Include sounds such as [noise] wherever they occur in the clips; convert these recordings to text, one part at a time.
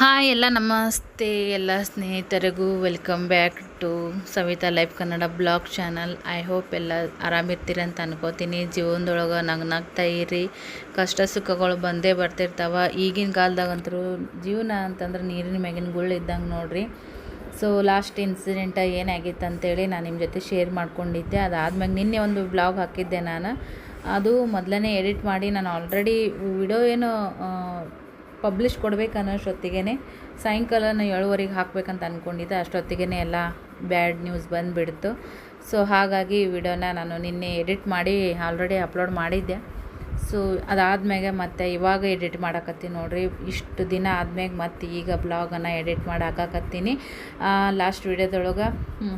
Hi ಎಲ್ಲ, ನಮಸ್ತೆ ಎಲ್ಲ ಸ್ನೇಹಿತರಿಗೂ. Welcome back to Savita life Kannada blog channel I hope ಎಲ್ಲ ಆರಾಮಿರ್ತೀರಿ ಅಂತ ಅನ್ಕೋತೀನಿ. ಜೀವನದೊಳಗೆ ನಗ್ ನಗ್ತಾ ಇರಿ. ಕಷ್ಟ ಸುಖಗಳು ಬಂದೇ ಬರ್ತಿರ್ತಾವೆ. ಈಗಿನ ಕಾಲದಾಗಂತರೂ ಜೀವನ ಅಂತಂದ್ರೆ ನೀರಿನ ಮ್ಯಾಗಿನ ಗುಳ್ಳು ಇದ್ದಂಗೆ ನೋಡ್ರಿ. ಸೊ ಲಾಸ್ಟ್ ಇನ್ಸಿಡೆಂಟ ಏನಾಗಿತ್ತು ಅಂತೇಳಿ ನಾನು ನಿಮ್ಮ ಜೊತೆ ಶೇರ್ ಮಾಡ್ಕೊಂಡಿದ್ದೆ. ಅದಾದ್ಮೇಲೆ ನಿನ್ನೆ ಒಂದು ಬ್ಲಾಗ್ ಹಾಕಿದ್ದೆ ನಾನು. ಅದು ಮೊದಲನೇ ಎಡಿಟ್ ಮಾಡಿ ನಾನು ಆಲ್ರೆಡಿ ವಿಡಿಯೋ ಏನು ಪಬ್ಲಿಷ್ ಕೊಡಬೇಕನ್ನೋಷ್ಟೊತ್ತಿಗೆ ಸಾಯಂಕಾಲ ನಾನು ಏಳುವರೆಗೆ ಹಾಕ್ಬೇಕಂತ ಅಂದ್ಕೊಂಡಿದ್ದೆ ಅಷ್ಟೊತ್ತಿಗೆ ಎಲ್ಲ ಬ್ಯಾಡ್ ನ್ಯೂಸ್ ಬಂದುಬಿಡ್ತು. ಸೊ ಹಾಗಾಗಿ ವಿಡಿಯೋನ ನಾನು ನಿನ್ನೆ ಎಡಿಟ್ ಮಾಡಿ ಆಲ್ರೆಡಿ ಅಪ್ಲೋಡ್ ಮಾಡಿದ್ದೆ. ಸೊ ಅದಾದ್ಮೇಲೆ ಮತ್ತೆ ಇವಾಗ ಎಡಿಟ್ ಮಾಡಕತ್ತೀನಿ ನೋಡ್ರಿ. ಇಷ್ಟು ದಿನ ಆದ್ಮೇಲೆ ಮತ್ತೆ ಈಗ ಬ್ಲಾಗನ್ನು ಎಡಿಟ್ ಮಾಡಿ ಹಾಕಾಕತ್ತೀನಿ ಲಾಸ್ಟ್ ವಿಡಿಯೋದೊಳಗೆ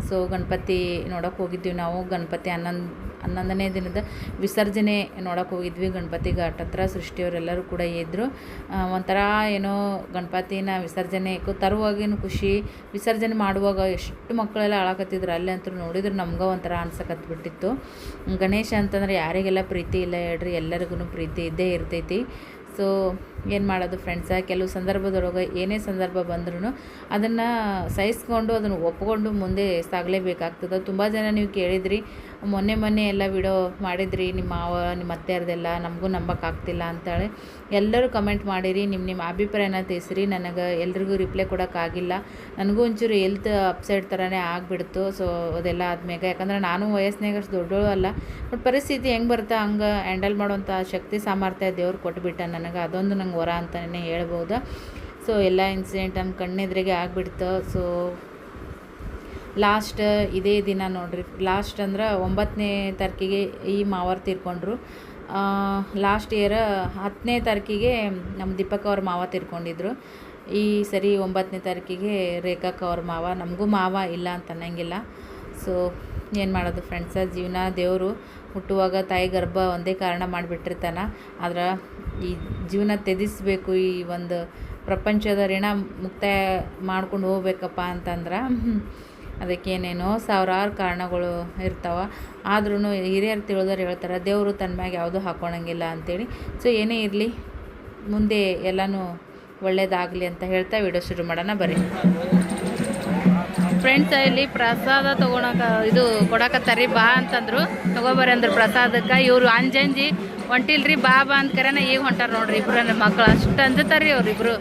ಸೊ ಗಣಪತಿ ನೋಡೋಕೆ ಹೋಗಿದ್ದೀವಿ ನಾವು. ಗಣಪತಿ ಹನ್ನೊಂದು ಹನ್ನೊಂದನೇ ದಿನದ ವಿಸರ್ಜನೆ ನೋಡೋಕೆ ಹೋಗಿದ್ವಿ. ಗಣಪತಿ ಘಾಟ್ ಹತ್ರ ಸೃಷ್ಟಿಯವರೆಲ್ಲರೂ ಕೂಡ ಇದ್ದರು ಒಂಥರ ಏನೋ ಗಣಪತಿನ ವಿಸರ್ಜನೆ ತರುವಾಗೇನು ಖುಷಿ. ವಿಸರ್ಜನೆ ಮಾಡುವಾಗ ಎಷ್ಟು ಮಕ್ಕಳೆಲ್ಲ ಆಳಕತ್ತಿದ್ರು ಅಲ್ಲಿ ಅಂತೂ ನೋಡಿದ್ರೆ ನಮ್ಗೆ ಒಂಥರ ಅನ್ಸಕತ್ಬಿಟ್ಟಿತ್ತು. ಗಣೇಶ ಅಂತಂದ್ರೆ ಯಾರಿಗೆಲ್ಲ ಪ್ರೀತಿ ಇಲ್ಲ ಹೇಳ್ರಿ ಎಲ್ಲರಿಗೂ ಪ್ರೀತಿ ಇದ್ದೇ ಇರ್ತೈತಿ. ಸೊ ಏನು ಮಾಡೋದು ಫ್ರೆಂಡ್ಸ ಕೆಲವು ಸಂದರ್ಭದೊಳಗೆ ಏನೇ ಸಂದರ್ಭ ಬಂದ್ರೂ ಅದನ್ನು ಸಹಿಸ್ಕೊಂಡು ಅದನ್ನು ಒಪ್ಕೊಂಡು ಮುಂದೆ ಸಾಗಲೇಬೇಕಾಗ್ತದೆ. ತುಂಬ ಜನ ನೀವು ಕೇಳಿದ್ರಿ, ಮೊನ್ನೆ ಮೊನ್ನೆ ಎಲ್ಲ ವಿಡಿಯೋ ಮಾಡಿದ್ರಿ, ನಿಮ್ಮ ಮಾವ, ನಿಮ್ಮ ಅತ್ತೆಯರ್ದೆಲ್ಲ ನಮಗೂ ನಂಬಕ್ಕಾಗ್ತಿಲ್ಲ ಅಂತೇಳಿ. ಎಲ್ಲರೂ ಕಮೆಂಟ್ ಮಾಡಿರಿ ನಿಮ್ಮ ನಿಮ್ಮ ಅಭಿಪ್ರಾಯನ ತಿಳಿಸ್ರಿ. ನನಗೆ ಎಲ್ರಿಗೂ ರಿಪ್ಲೈ ಕೊಡೋಕ್ಕಾಗಿಲ್ಲ. ನನಗೂ ಒಂಚೂರು ಎಲ್ತ್ ಅಪ್ಸೈಡ್ ಥರನೇ ಆಗಿಬಿಡ್ತು. ಸೊ ಅದೆಲ್ಲ ಆದ್ಮೇಲೆ ಯಾಕಂದ್ರೆ ನಾನು ವಯಸ್ಸಿನಾಗ ಅಷ್ಟು ದೊಡ್ಡವಳು ಅಲ್ಲ. ಬಟ್ ಪರಿಸ್ಥಿತಿ ಹೆಂಗೆ ಬರ್ತಾ, ಹಂಗೆ ಹ್ಯಾಂಡಲ್ ಮಾಡೋಂಥ ಶಕ್ತಿ, ಸಾಮರ್ಥ್ಯ ದೇವ್ರು ಕೊಟ್ಬಿಟ್ಟ ನನಗೆ. ಅದೊಂದು ನಂಗೆ ವರ ಅಂತಲೇ ಹೇಳ್ಬೋದು. ಸೊ ಎಲ್ಲ ಇನ್ಸಿಡೆಂಟ್ ನನ್ನ ಕಣ್ಣೆದ್ರಿಗೆ ಆಗಿಬಿಡ್ತು. ಸೊ ಲಾಸ್ಟ್ ಇದೇ ದಿನ ನೋಡಿರಿ. ಲಾಸ್ಟ್ ಅಂದ್ರೆ ಒಂಬತ್ತನೇ ತಾರೀಕಿಗೆ ಈ ಮಾವರ್ ತೀರ್ಕೊಂಡ್ರು. ಲಾಸ್ಟ್ ಇಯರ್ ಹತ್ತನೇ ತಾರೀಕಿಗೆ ನಮ್ಮ ದೀಪಕ್ ಅವ್ರ ಮಾವ ತೀರ್ಕೊಂಡಿದ್ರು. ಈ ಸರಿ ಒಂಬತ್ತನೇ ತಾರೀಕಿಗೆ ರೇಖಾಕ್ ಅವ್ರ ಮಾವ. ನಮಗೂ ಮಾವ ಇಲ್ಲ ಅಂತ ಅನ್ನಂಗಿಲ್ಲ. ಸೊ ಏನು ಮಾಡೋದು ಫ್ರೆಂಡ್ಸ ಜೀವನ ದೇವರು ಹುಟ್ಟುವಾಗ ತಾಯಿ ಗರ್ಭ ಒಂದೇ ಕಾರಣ ಮಾಡಿಬಿಟ್ಟಿರ್ತಾನೆ. ಆದ್ರೆ ಈ ಜೀವನ ತ್ಯಜಿಸ್ಬೇಕು ಈ ಒಂದು ಪ್ರಪಂಚದ ಋಣ ಮುಕ್ತಾಯ ಮಾಡ್ಕೊಂಡು ಹೋಗ್ಬೇಕಪ್ಪ ಅಂತಂದ್ರೆ ಅದಕ್ಕೇನೇನೋ ಸಾವಿರಾರು ಕಾರಣಗಳು ಇರ್ತಾವೆ. ಆದ್ರೂ ಹಿರಿಯರು ತಿಳಿದವ್ರು ಹೇಳ್ತಾರೆ, ದೇವರು ತನ್ನ ಮ್ಯಾಗ ಯಾವುದೂ ಹಾಕ್ಕೊಳಂಗಿಲ್ಲ ಅಂಥೇಳಿ ಸೊ ಏನೇ ಇರಲಿ, ಮುಂದೆ ಎಲ್ಲನೂ ಒಳ್ಳೇದಾಗಲಿ ಅಂತ ಹೇಳ್ತಾ ವಿಡಿಯೋ ಶುರು ಮಾಡೋಣ, ಬರ್ರಿ. ಫ್ರೆಂಡ್ಸ್ ಇಲ್ಲಿ ಪ್ರಸಾದ ತೊಗೊಳಕ ಇದು ಕೊಡಕತ್ತಾರೀ ಬಾ ಅಂತಂದರು. ತಗೋಬರ್ರಿ ಅಂದ್ರೆ ಪ್ರಸಾದಕ್ಕೆ. ಇವರು ಅಂಜಂಜಿ ಹೊಂಟಿಲ್ರಿ ಬಾಬಾ ಅಂತ ಕರೆನ ಈಗ ಹೊಂಟಾರ ನೋಡ್ರಿ ಇಬ್ರು ನನ್ನ ಮಕ್ಳು. ಅಷ್ಟು ಅಂಜತಾರ್ರಿ ಅವ್ರಿಬ್ರು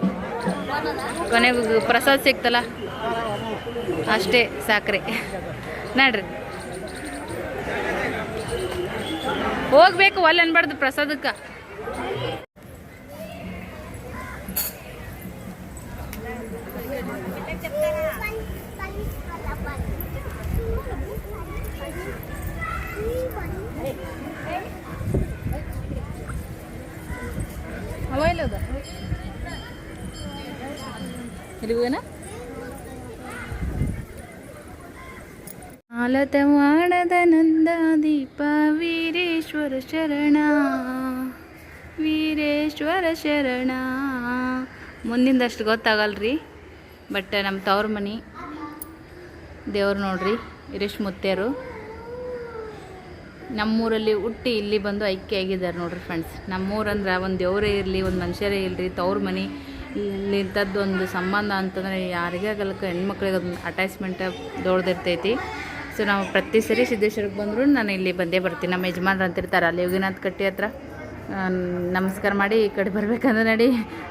ಕೊನೆಗೆ ಪ್ರಸಾದ ಸಿಕ್ತಲ್ಲ ಅಷ್ಟೇ, ಸಾಕ್ರಿ. ನೋಡ್ರಿ. ಹೋಗ್ಬೇಕು, ಒಲ್ ಅನ್ಬಾರ್ದು ಪ್ರಸಾದಕ್ಕೆ. ಮಾಡದ ನಂದ ದೀಪ ವೀರೇಶ್ವರ ಶರಣ. ವೀರೇಶ್ವರ ಶರಣ. ಮುಂದಿಂದಷ್ಟು ಗೊತ್ತಾಗಲ್ರಿ, ಬಟ್ ನಮ್ಮ ತವ್ರ ಮನೆ, ದೇವ್ರು ನೋಡ್ರಿ, ವೀರೇಶ್ ಮುತ್ತೇರು ನಮ್ಮೂರಲ್ಲಿ ಹುಟ್ಟಿ ಇಲ್ಲಿ ಬಂದು ಐಕ್ಯ ಆಗಿದ್ದಾರೆ ನೋಡ್ರಿ ಫ್ರೆಂಡ್ಸ್ ನಮ್ಮೂರಂದ್ರೆ ಒಂದು ದೇವರೇ ಇರಲಿ, ಒಂದು ಮನುಷ್ಯರೇ ಇರಲಿ ತವ್ರ ಮನೆ. ಇಲ್ಲಿಂಥದ್ದು ಒಂದು ಸಂಬಂಧ ಅಂತಂದರೆ ಯಾರಿಗೇ ಆಗಲಕ್ಕ ಹೆಣ್ಮಕ್ಳಿಗೆ ಅದೊಂದು ಅಟ್ಯಾಚ್ಮೆಂಟ್ ದೊಡ್ದಿರ್ತೈತಿ ಸೊ ನಾವು ಪ್ರತಿ ಸರಿ ಸಿದ್ದೇಶ್ವರಕ್ಕೆ ಬಂದರೂ ನಾನು ಇಲ್ಲಿ ಬಂದೇ ಬರ್ತೀನಿ. ನಮ್ಮ ಯಜಮಾನ್ರು ಅಂತಿರ್ತಾರೆ, ಅಲ್ಲಿ ಯೋಗಿನಾಥ್ ಕಟ್ಟಿ ಹತ್ರ. ನಮಸ್ಕಾರ ಮಾಡಿ ಈ ಕಡೆ ಬರ್ಬೇಕಂದ್ರೆ ನಡಿ.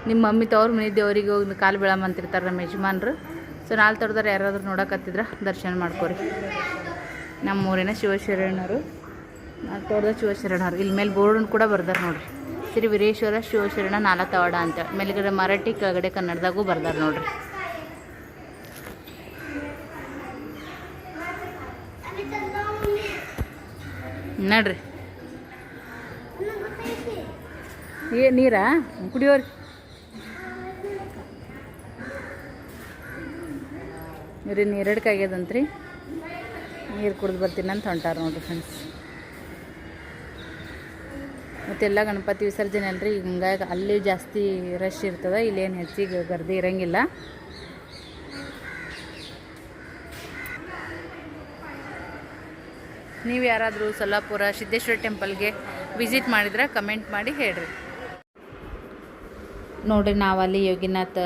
ನಿಮ್ಮ ಮಮ್ಮಿ ತವ್ರ ಮನೆ ದೇವ್ರಿಗೆ ಹೋಗಿ ಕಾಲು ಬೀಳಮ್ಮ ಅಂತಿರ್ತಾರೆ ನಮ್ಮ ಯಜಮಾನ್ರು. ಸೊ ನಾಲ್ಕು ತೊಡ್ದಾರೆ ಯಾರಾದರೂ ನೋಡೋಕತ್ತಿದ್ರೆ ದರ್ಶನ ಮಾಡ್ಕೊರಿ. ನಮ್ಮ ಊರಿನ ಶಿವಶರಣರು. ನಾಲ್ ತೋಟದ ಶಿವಶರಣರು. ಇಲ್ಲಿ ಮೇಲೆ ಬೋರ್ಡನ್ನು ಕೂಡ ಬರ್ದಾರೆ ನೋಡ್ರಿ. ಶ್ರೀ ವೀರೇಶ್ವರ ಶಿವಶರಣ ನಾಲತವಾಡ ಅಂತ. ಮೇಲ್ಗಡೆ ಮರಾಠಿ, ಕೆಳಗಡೆ ಕನ್ನಡದಾಗೂ ಬರ್ದಾರ ನೋಡ್ರಿ. ನಡ್ರಿ. ಏ, ನೀರಾ? ಕುಡಿಯೋರಿ. ರೀ ನೀರಡ್ಕಾಗ್ಯದಂತ್ರಿ ನೀರು ಕುಡಿದು ಬರ್ತೀನಿ ಅಂತ ಹೊಂಟಾರ ನೋಡ್ರಿ ಫ್ರೆಂಡ್ಸ್ ಮತ್ತೆಲ್ಲ ಗಣಪತಿ ವಿಸರ್ಜನೆ ಅಲ್ರಿ. ಹಿಂಗಾಗಿ ಅಲ್ಲಿ ಜಾಸ್ತಿ ರಶ್ ಇರ್ತದೆ, ಇಲ್ಲೇನು ಹೆಚ್ಚಿಗೆ ಗರ್ದಿ ಇರಂಗಿಲ್ಲ. ನೀವು ಯಾರಾದರೂ ಸೊಲ್ಲಾಪುರ ಸಿದ್ದೇಶ್ವರ ಟೆಂಪಲ್ಗೆ ವಿಸಿಟ್ ಮಾಡಿದ್ರೆ ಕಮೆಂಟ್ ಮಾಡಿ ಹೇಳ್ರಿ. ನೋಡ್ರಿ, ನಾವಲ್ಲಿ ಯೋಗಿನಾಥ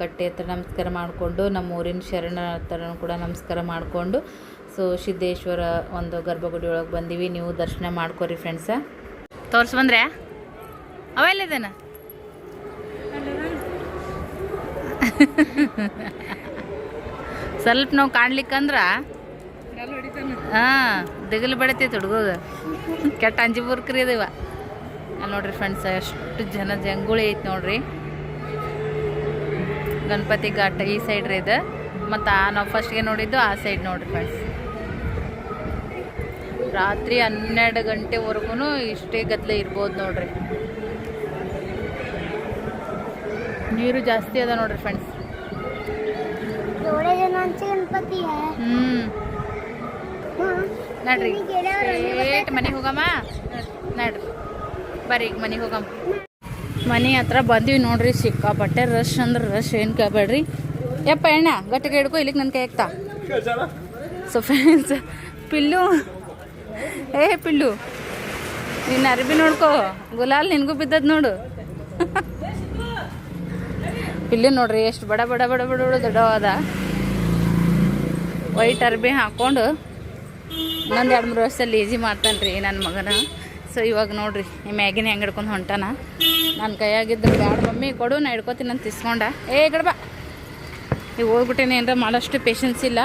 ಕಟ್ಟೆ ಹತ್ರ ನಮಸ್ಕಾರ ಮಾಡಿಕೊಂಡು ನಮ್ಮ ಊರಿನ ಶರಣ ಹತ್ರನೂ ಕೂಡ ನಮಸ್ಕಾರ ಮಾಡಿಕೊಂಡು, ಸೊ ಸಿದ್ದೇಶ್ವರ ಒಂದು ಗರ್ಭಗುಡಿ ಒಳಗೆ ಬಂದೀವಿ. ನೀವು ದರ್ಶನ ಮಾಡ್ಕೊರಿ ಫ್ರೆಂಡ್ಸ ತೋರ್ಸಿ ಬಂದ್ರೆ. ಅವೆಲ್ಲಿದ್ದೇನ ಸ್ವಲ್ಪ ನಾವು ಕಾಣ್ಲಿಕ್ಕಂದ್ರ? ಹಾಂ, ದಿಗಲು ಬೆಳಿತೈತೆ ಹುಡುಗ ಕೆಟ್ಟ ಅಂಜಿಬುರ್ಕ್ರಿ ಅದಿವ ಅಲ್ಲಿ ನೋಡ್ರಿ ಫ್ರೆಂಡ್ಸ್ ಎಷ್ಟು ಜನ ಜಂಗುಳಿ ಐತೆ ನೋಡ್ರಿ. ಗಣಪತಿ ಘಾಟ್ ಈ ಸೈಡ್ ರೀ ಇದು. ಮತ್ತು ನಾವು ಫಸ್ಟ್ಗೆ ನೋಡಿದ್ದು ಆ ಸೈಡ್ ನೋಡ್ರಿ ಫ್ರೆಂಡ್ಸ್ ರಾತ್ರಿ ಹನ್ನೆರಡು ಗಂಟೆವರೆಗೂ ಇಷ್ಟೇ ಗದ್ದಲೆ ಇರ್ಬೋದು ನೋಡ್ರಿ. ನೀರು ಜಾಸ್ತಿ ಅದ ನೋಡ್ರಿ ಫ್ರೆಂಡ್ಸ್ ಹ್ಞೂ ನಡ್ರಿ. ಏಟ್ ಮನೆಗೆ ಹೋಗಮ್ಮ? ನಡ್ರಿ. ಬರ್ರಿ ಈಗ ಮನೆಗೆ ಹೋಗಮ್ಮ. ಮನೆ ಹತ್ರ ಬಂದೀವಿ ನೋಡ್ರಿ ಸಿಕ್ಕಾಪಟ್ಟೆ ರಶ್ ಅಂದ್ರೆ ರಶ್ ಏನು ಕೇಳಬೇಡ್ರಿ. ಯಪ್ಪ ಎಣ್ಣ ಗಟ್ಟಿಗೆ ಹಿಡ್ಕೊ ಇಲ್ಲಿಗೆ ನನ್ನ ಕೈ ಆಗ್ತಾ ಸೊ ಫ್ರೆಂಡ್ಸ್ ಪಿಲ್ಲು ಏ ಪಿಲ್ಲು, ನಿನ್ನ ಅರ್ಬಿ ನೋಡ್ಕೋ. ಗುಲಾಲ್ ನಿನಗೂ ಬಿದ್ದದ್ ನೋಡು. ಪಿಲ್ಲು ನೋಡ್ರಿ, ಎಷ್ಟು ಬಡ ಬಡ ಬಡ ಬಡ ಬಡ ದೊಡ್ಡವಾದ. ವೈಟ್ ಅರ್ಬಿ ಹಾಕ್ಕೊಂಡು ಇನ್ನೊಂದು ಎರಡು ಮೂರು ವರ್ಷದಲ್ಲಿ ಈಜಿ ಮಾಡ್ತಾನೆ ರೀ ನನ್ನ ಮಗನ. ಸೊ ಇವಾಗ ನೋಡ್ರಿ, ಈ ಮ್ಯಾಗಿನ ಹೆಂಗೆ ಹಿಡ್ಕೊಂಡು ಹೊಂಟಾನ. ನನ್ನ ಕೈಯಾಗಿದ್ರೆ ಬ್ಯಾಡ ಮಮ್ಮಿ, ಕೊಡು, ನಾ ಹಿಡ್ಕೊತೀನಿ ಅಂತ ಇಸ್ಕೊಂಡ. ಏ, ಗಡಬ. ಈಗ ಹೋಗ್ಬಿಟ್ಟೇನೆ ಏನಾರ ಮಾಡೋಷ್ಟು ಪೇಷನ್ಸ್ ಇಲ್ಲ.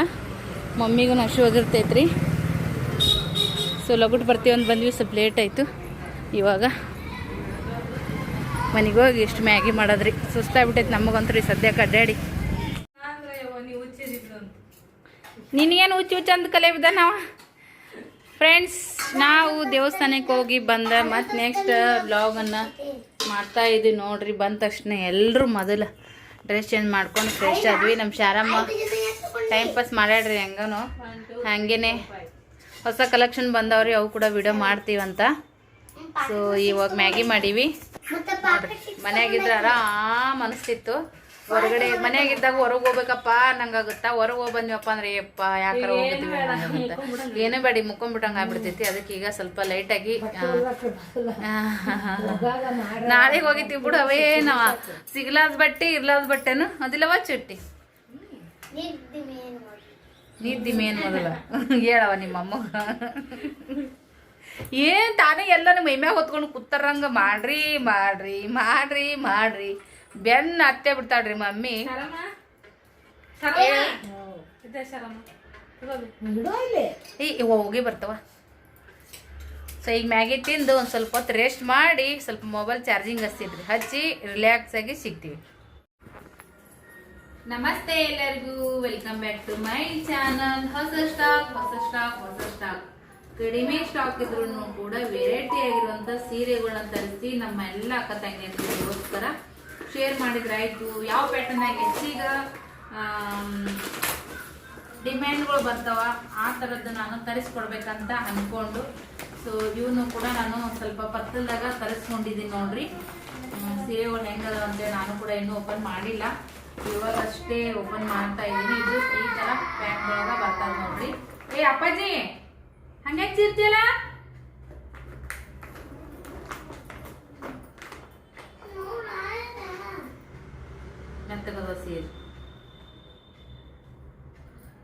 ಮಮ್ಮಿಗೂ ನಶು ಓದಿರ್ತೈತ್ರಿ ಸೊ ಲಗುಟ್ ಬರ್ತೀವಿ ಅಂತ ಬಂದ್ವಿ, ಸ್ವಲ್ಪ ಲೇಟ್ ಆಯಿತು. ಇವಾಗ ಮನೆಗೆ ಹೋಗಿ ಎಷ್ಟು ಮ್ಯಾಗಿ ಮಾಡೋದ್ರಿ. ಸುಸ್ತಾಗ್ಬಿಟ್ಟೈತೆ ನಮಗಂತೂ ರೀ ಸದ್ಯಕ್ಕೆ ಅಡ್ಡಾಡಿ ನಿನಗೇನು ಅಂತ ಕಲೆ ಬಿದ್ದ ನಾವು? ಫ್ರೆಂಡ್ಸ್ ನಾವು ದೇವಸ್ಥಾನಕ್ಕೆ ಹೋಗಿ ಬಂದ ಮತ್ತು ನೆಕ್ಸ್ಟ್ ಬ್ಲಾಗನ್ನು ಮಾಡ್ತಾ ಇದ್ವಿ ನೋಡ್ರಿ. ಬಂದ ತಕ್ಷಣ ಎಲ್ಲರೂ ಮೊದಲು ಡ್ರೆಸ್ ಚೇಂಜ್ ಮಾಡ್ಕೊಂಡು ಫ್ರೆಶ್ ಆದ್ವಿ. ನಮ್ಮ ಶಾರಮ್ಮ ಟೈಮ್ ಪಾಸ್ ಮಾಡ್ಯಾಡ್ರಿ ಹೆಂಗನು. ಹಾಗೇನೆ ಹೊಸ ಕಲೆಕ್ಷನ್ ಬಂದವ್ರಿ ಅವು ಕೂಡ ವಿಡಿಯೋ ಮಾಡ್ತೀವಂತ. ಸೊ ಇವಾಗ ಮ್ಯಾಗಿ ಮಾಡೀವಿ. ಮನೆಯಾಗಿದ್ರೆ ಆರಾಮ್ ಅನಿಸ್ತಿತ್ತು. ಹೊರಗಡೆ ಮನೆಯಾಗಿದ್ದಾಗ ಹೊರಗೆ ಹೋಗ್ಬೇಕಪ್ಪ ನಂಗಾಗುತ್ತಾ? ಹೊರಗೆ ಹೋಗಿ ಬಂದ್ವಪ್ಪ ಅಂದ್ರೆ ಯಪ್ಪ ಯಾಕಾರ ಹೋಗಿದ್ವಿ ಅಂತ. ಏನೂ ಬೇಡಿ ಮುಕ್ಕೊಂಬಿಟ್ಟಂಗೆ ಆಗ್ಬಿಡ್ತೈತಿ. ಅದಕ್ಕೆ ಈಗ ಸ್ವಲ್ಪ ಲೈಟಾಗಿ ನಾಳೆಗೆ ಹೋಗಿದ್ದೀವಿ ಬಿಡು ಅವೇ ನಾವ. ಸಿಗ್ಲಾದ ಬಟ್ಟೆ ಇರ್ಲಾದ ಬಟ್ಟೆನು ಅದಿಲ್ಲವ ಚುಟ್ಟಿ. ನಿದ್ದೆ ಮೇನ್ ಮೊದಲ? ಹೇಳವ ನಿಮ್ಮ ಅಮ್ಮಗ ಏನ್ ತಾನೇ ಎಲ್ಲ ಮೈ ಮೈಮ್ಯಾಗ ಹೊತ್ಕೊಂಡು ಕೂತಾರಂಗ ಮಾಡ್ರಿ ಮಾಡ್ರಿ ಮಾಡ್ರಿ ಮಾಡ್ರಿ. ಬೆನ್ನ ಅತ್ತೆ ಬಿಡ್ತಾಳ್ರಿ ಮಮ್ಮಿ. ಏ ಹೋಗಿ. ಬರ್ತಾವ ಸೊ ಈಗ ಮ್ಯಾಗಿ ತಿಂದು ಒಂದು ಸ್ವಲ್ಪ ಹೊತ್ತು ರೆಸ್ಟ್ ಮಾಡಿ ಸ್ವಲ್ಪ ಮೊಬೈಲ್ ಚಾರ್ಜಿಂಗ್ ಹಚ್ತಿದ್ರಿ ಹಚ್ಚಿ ರಿಲ್ಯಾಕ್ಸ್ ಆಗಿ ಸಿಗ್ತೀವಿ. ನಮಸ್ತೆ ಎಲ್ಲರಿಗೂ welcome back to my channel ಹೊಸ ಸ್ಟಾಕ್ ಹೊಸ ಸ್ಟಾಕ್ ಹೊಸ ಸ್ಟಾಕ್ ಕಡಿಮೆ ಸ್ಟಾಕ್ ಇದ್ರು ಕೂಡ ವೆರೈಟಿ ಆಗಿರುವಂತ ಸೀರೆಗಳನ್ನ ತರಿಸಿ ನಮ್ಮ ಎಲ್ಲ ಅಕ್ಕ ತಂಗಿಯರಿಗೋಸ್ಕರ ಶೇರ್ ಮಾಡಿದ್ರಾಯ್ತು ಯಾವ ಪ್ಯಾಟರ್ನ್ ಆಗಿ ಹೆಚ್ಚೀಗ ಡಿಮ್ಯಾಂಡ್ಗಳು ಬರ್ತಾವ, ಆ ಥರದ್ದು ನಾನು ತರಿಸ್ಕೊಡ್ಬೇಕಂತ ಅಂದ್ಕೊಂಡು ಸೊ ಇವನು ಕೂಡ ನಾನು ಸ್ವಲ್ಪ ಪತ್ತಲ್ದಾಗ ತರಿಸ್ಕೊಂಡಿದ್ದೀನಿ ನೋಡ್ರಿ. ಸೀರೆಗಳು ಹೆಂಗದ ಅಂತೇಳಿ ನಾನು ಕೂಡ ಇನ್ನೂ ಓಪನ್ ಮಾಡಿಲ್ಲ. ಇವಾಗ ಅಷ್ಟೇ ಓಪನ್ ಮಾಡ್ತಾ ಇದ್ದೀನಿ. ಇದು ಈ ಥರ ಪ್ಯಾಕ್ ಒಳಗ ಬರ್ತದ ನೋಡ್ರಿ. ಏ, ಅಪ್ಪಾಜಿ, ಹಂಗೆ ಚಿರ್ತೀಯಲ್ಲ ಮೆತ್ತಗದ ಸೀರೆ.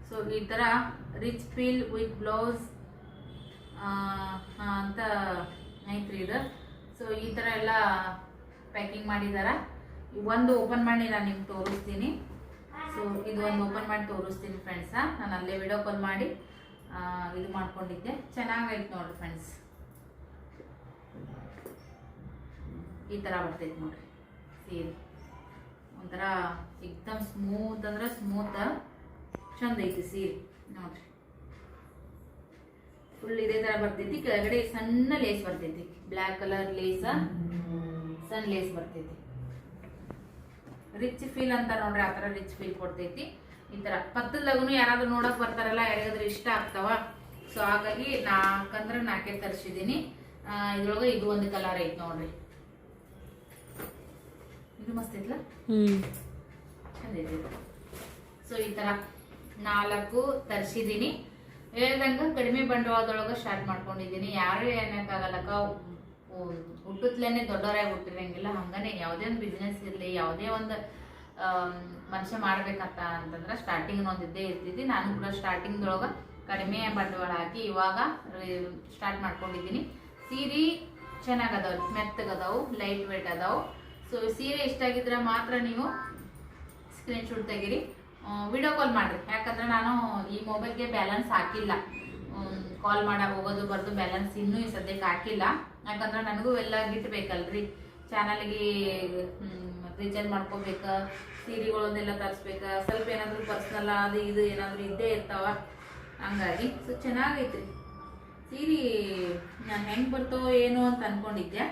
ಸೊ ಈ ಥರ ರಿಚ್ ಫೀಲ್ ವಿತ್ ಬ್ಲೌಸ್ ಅಂತ ಐತ್ರಿ ಇದು. ಸೊ ಈ ಥರ ಎಲ್ಲ ಪ್ಯಾಕಿಂಗ್ ಮಾಡಿದಾರ. ಒಂದು ಓಪನ್ ಮಾಡಿ ನಾನು ನಿಮ್ಗೆ ತೋರಿಸ್ತೀನಿ. ಸೊ ಇದು ಒಂದು ಓಪನ್ ಮಾಡಿ ತೋರಿಸ್ತೀನಿ ಫ್ರೆಂಡ್ಸ ನಾನು ಅಲ್ಲೇ ವಿಡಿಯೋ ಕಾಲ್ ಮಾಡಿ ಇದು ಮಾಡ್ಕೊಂಡಿದ್ದೆ. ಚೆನ್ನಾಗೈತೆ ನೋಡ್ರಿ ಫ್ರೆಂಡ್ಸ್ ಈ ಥರ ಬರ್ತೈತೆ ನೋಡ್ರಿ ಸೀರೆ. ಒಂಥರ ಎಕ್ದಮ್ ಸ್ಮೂತ್ ಅಂದ್ರೆ ಸ್ಮೂತ್ ಚಂದ ಐತಿ ಸೀರೆ, ನೋಡ್ರಿ. ಫುಲ್ ಇದೇ ಥರ ಬರ್ತೈತಿ. ಕೆಳಗಡೆ ಸಣ್ಣ ಲೇಸ್ ಬರ್ತೈತಿ. ಬ್ಲ್ಯಾಕ್ ಕಲರ್ ಲೇಸ ಸಣ್ಣ ಲೇಸ್ ಬರ್ತೈತಿ. ರಿಚ್ ಫೀಲ್ ಅಂತ ನೋಡ್ರಿ ಆ ಥರ ರಿಚ್ ಫೀಲ್ ಕೊಡ್ತೈತಿ. ಈ ಥರ ಪತ್ತಲ್ದಾಗೂ ಯಾರಾದ್ರೂ ನೋಡೋಕೆ ಬರ್ತಾರಲ್ಲ ಯಾರಿಗಾದ್ರೂ ಇಷ್ಟ ಆಗ್ತಾವ? ಸೊ ಹಾಗಾಗಿ ನಾಲ್ಕಂದ್ರೆ ನಾಲ್ಕೇ ತರಿಸಿದ್ದೀನಿ ಇದ್ರೊಳಗೆ ಇದು ಒಂದು ಕಲರ್ ಐತೆ ನೋಡ್ರಿ. ಇದು ಮಸ್ತ್ ಐತ್ಲ? ಸೊ ಈ ತರ ನಾಲ್ಕು ತರಿಸಿದ್ದೀನಿ ಹೇಳ್ದಂಗೆ ಕಡಿಮೆ ಬಂಡವಾಳದೊಳಗೆ ಸ್ಟಾರ್ಟ್ ಮಾಡ್ಕೊಂಡಿದ್ದೀನಿ ಯಾರು ಏನಕ್ಕಾಗಲ್ಲಕ್ಕ ಹುಟ್ಟುತ್ತಲೇ ದೊಡ್ಡವರಾಗಿ ಹುಟ್ಟಿರಂಗಿಲ್ಲ, ಹಂಗಾನೆ ಯಾವುದೇ ಒಂದು ಬಿಸ್ನೆಸ್ ಇರಲಿ, ಯಾವುದೇ ಒಂದು ಮನುಷ್ಯ ಮಾಡ್ಬೇಕಂತ ಅಂತಂದ್ರೆ ಸ್ಟಾರ್ಟಿಂಗ್ ಒಂದು ಇದ್ದೇ ಇರ್ತಿದ್ದಿ ನಾನು ಕೂಡ ಸ್ಟಾರ್ಟಿಂಗ್ದೊಳಗೆ ಕಡಿಮೆ ಬಂಡವಾಳ ಹಾಕಿ ಇವಾಗ ಸ್ಟಾರ್ಟ್ ಮಾಡ್ಕೊಂಡಿದ್ದೀನಿ. ಸೀರೆ ಚೆನ್ನಾಗದಾವ, ಮೆತ್ತಗದವು ಲೈಟ್ ವೇಟ್ ಅದಾವು. ಸೊ ಸೀರೆ ಇಷ್ಟ ಆಗಿದ್ರೆ ಮಾತ್ರ ನೀವು ಸ್ಕ್ರೀನ್ ಶಾಟ್ ತೆಗೀರಿ ವಿಡಿಯೋ ಕಾಲ್ ಮಾಡಿರಿ. ಯಾಕಂದ್ರೆ ನಾನು ಈ ಮೊಬೈಲ್ಗೆ ಬ್ಯಾಲೆನ್ಸ್ ಹಾಕಿಲ್ಲ. ಕಾಲ್ ಮಾಡಕ್ಕೆ ಹೋಗೋದು, ಬರ್ದು ಬ್ಯಾಲೆನ್ಸ್ ಇನ್ನೂ ಈ ಸದ್ಯಕ್ಕೆ ಹಾಕಿಲ್ಲ. ಯಾಕಂದ್ರೆ ನನಗೂ ಎಲ್ಲ ಗಿಟ್ ಬೇಕಲ್ರಿ. ಚಾನಲ್ಗೆ ರೀಚಾರ್ಜ್ ಮಾಡ್ಕೋಬೇಕಾ ಸೀರೆಗಳನ್ನೆಲ್ಲ ತರಿಸ್ಬೇಕಾ, ಸ್ವಲ್ಪ ಏನಾದರೂ ಪರ್ಸ್ನಲ್ ಅದು ಇದು ಏನಾದರೂ ಇದ್ದೇ ಇರ್ತಾವ. ಹಂಗಾಗಿ ಸೊ ಚೆನ್ನಾಗೈತ್ರಿ. ಸೀರೆ ನಾನು ಹೆಂಗೆ ಬರ್ತೋ ಏನೋ ಅಂತ ಅಂದ್ಕೊಂಡಿದ್ದೆ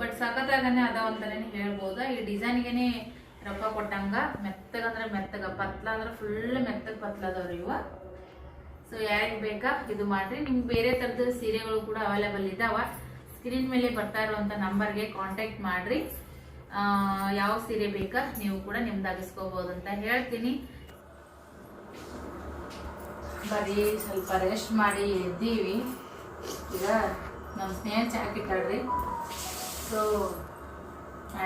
ಬಟ್ ಸಖತ್ತಾಗನೇ ಅದಾವ ಅಂತಾನೆ ಹೇಳ್ಬೋದ. ಈ ಡಿಸೈನ್ಗೇನೆ ರೊಕ್ಕ ಕೊಟ್ಟಂಗ ಮೆತ್ತಗಂದ್ರೆ ಮೆತ್ತಗ ಪತ್ಲ ಅಂದ್ರೆ ಫುಲ್ ಮೆತ್ತಗ ಪತ್ಲ ಅದಾವ್ರಿ ಇವ. ಸೊ ಯಾರಿಗೆ ಬೇಕಾ? ಇದು ಮಾಡ್ರಿ. ನಿಮ್ಗೆ ಬೇರೆ ಥರದ ಸೀರೆಗಳು ಕೂಡ ಅವೈಲೇಬಲ್ ಇದಾವ. ಸ್ಕ್ರೀನ್ ಮೇಲೆ ಬರ್ತಾ ಇರುವಂಥ ನಂಬರ್ಗೆ ಕಾಂಟ್ಯಾಕ್ಟ್ ಮಾಡ್ರಿ. ಯಾವ ಸೀರೆ ಬೇಕಾ ನೀವು ಕೂಡ ನಿಮ್ದಾಗಿಸ್ಕೋಬಹುದು ಅಂತ ಹೇಳ್ತೀನಿ. ಬರೀ ಸ್ವಲ್ಪ ರೆಸ್ಟ್ ಮಾಡಿ ಎದ್ದೀವಿ. ಈಗ ನಮ್ಮ ಸ್ನೇಹ ಚಾಕಿಟ್ಟಾಡ್ರಿ ಸೊ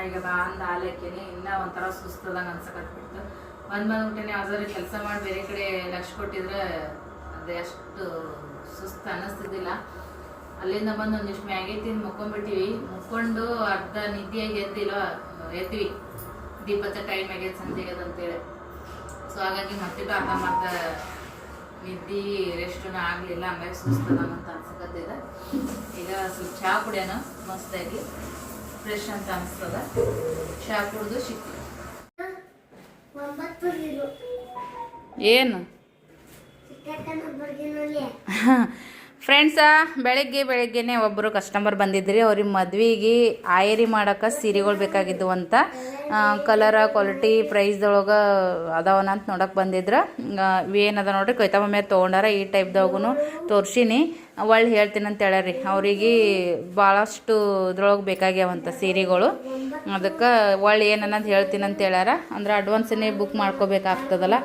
ಈಗ ಬಂದ ಆಲಕ್ಕೇನೆ ಇನ್ನೂ ಒಂಥರ ಸುಸ್ತದಂಗೆ ಅನ್ಸಕತ್ಬಿಡ್ತು. ಬಂದು ಬಂದ್ಬಿಟ್ಟೆ ಯಾವ್ದಾದ್ರು ಕೆಲಸ ಮಾಡಿ ಬೇರೆ ಕಡೆ ಲಕ್ಷ ಕೊಟ್ಟಿದ್ರೆ ಅದೇ ಅಷ್ಟು ಸುಸ್ತು ಅನ್ನಿಸ್ತಿದ್ದಿಲ್ಲ. ಅಲ್ಲಿಂದ ಬಂದು ಒಂದಿಷ್ಟು ಮ್ಯಾಗಿ ತಿಂದು ಮುಕ್ಕೊಂಡ್ಬಿಟ್ಟಿವಿ. ಮುಕ್ಕೊಂಡು ಅರ್ಧ ನಿದ್ದೆಯಾಗಿ ಎದ್ದಿಲ್ವ ಎದ್ವಿ. ದೀಪದ ಟೈಮ್ ಆಗೈತೆ ಸಂಜೆಗೆ ಅಂತೇಳಿ. ಸೊ ಹಾಗಾಗಿ ಮತ್ತೆ ಅರ್ಧ ಮರ್ಧ ನಿದ್ದೆ ರೆಸ್ಟೂ ಆಗಲಿಲ್ಲ. ಆಮೇಲೆ ಸುಸ್ತದ ಅಂತ ಅನ್ಸಕತ್ತಿದೆ ಈಗ ಸ್ವಲ್ಪ ಚಹಾ ಕುಡಿಯೋಣ ಮಸ್ತಾಗಿ ಫ್ರೆಶ್ ಅಂತ ಅನಿಸ್ತದ. ಚಹಾ ಕುಡಿದು ಸಿಕ್ತಿ. ಏನು? [laughs] ಫ್ರೆಂಡ್ಸ ಬೆಳಗ್ಗೆ ಬೆಳಗ್ಗೆನೆ ಒಬ್ಬರು ಕಸ್ಟಮರ್ ಬಂದಿದ್ರಿ. ಅವ್ರಿಗೆ ಮದ್ವೆಗೆ ಆಯರಿ ಮಾಡೋಕೆ ಸೀರೆಗಳು ಬೇಕಾಗಿದ್ದು ಅಂತ. ಕಲರ ಕ್ವಾಲಿಟಿ ಪ್ರೈಸ್ದೊಳಗೆ ಅದಾವನ ಅಂತ ನೋಡಕ್ಕೆ ಬಂದಿದ್ರು. ಏನದ ನೋಡ್ರಿ ಮೇಲೆ ತೊಗೊಂಡಾರ ಈ ಟೈಪ್ದಾಗೂ ತೋರ್ಸಿನಿ. ಒಳ್ಳೆ ಹೇಳ್ತೀನಿ ಅಂತ ಹೇಳ್ಯಾರಿ. ಅವ್ರಿಗೆ ಭಾಳಷ್ಟು ಇದ್ರೊಳಗೆ ಬೇಕಾಗ್ಯಾವಂತ ಸೀರೆಗಳು. ಅದಕ್ಕೆ ಒಳ್ಳೆ ಏನನ್ನೋದು ಹೇಳ್ತೀನಿ ಅಂತ ಹೇಳ್ಯಾರ. ಅಂದ್ರೆ ಅಡ್ವಾನ್ಸನ್ನೇ ಬುಕ್ ಮಾಡ್ಕೋಬೇಕಾಗ್ತದಲ್ಲ.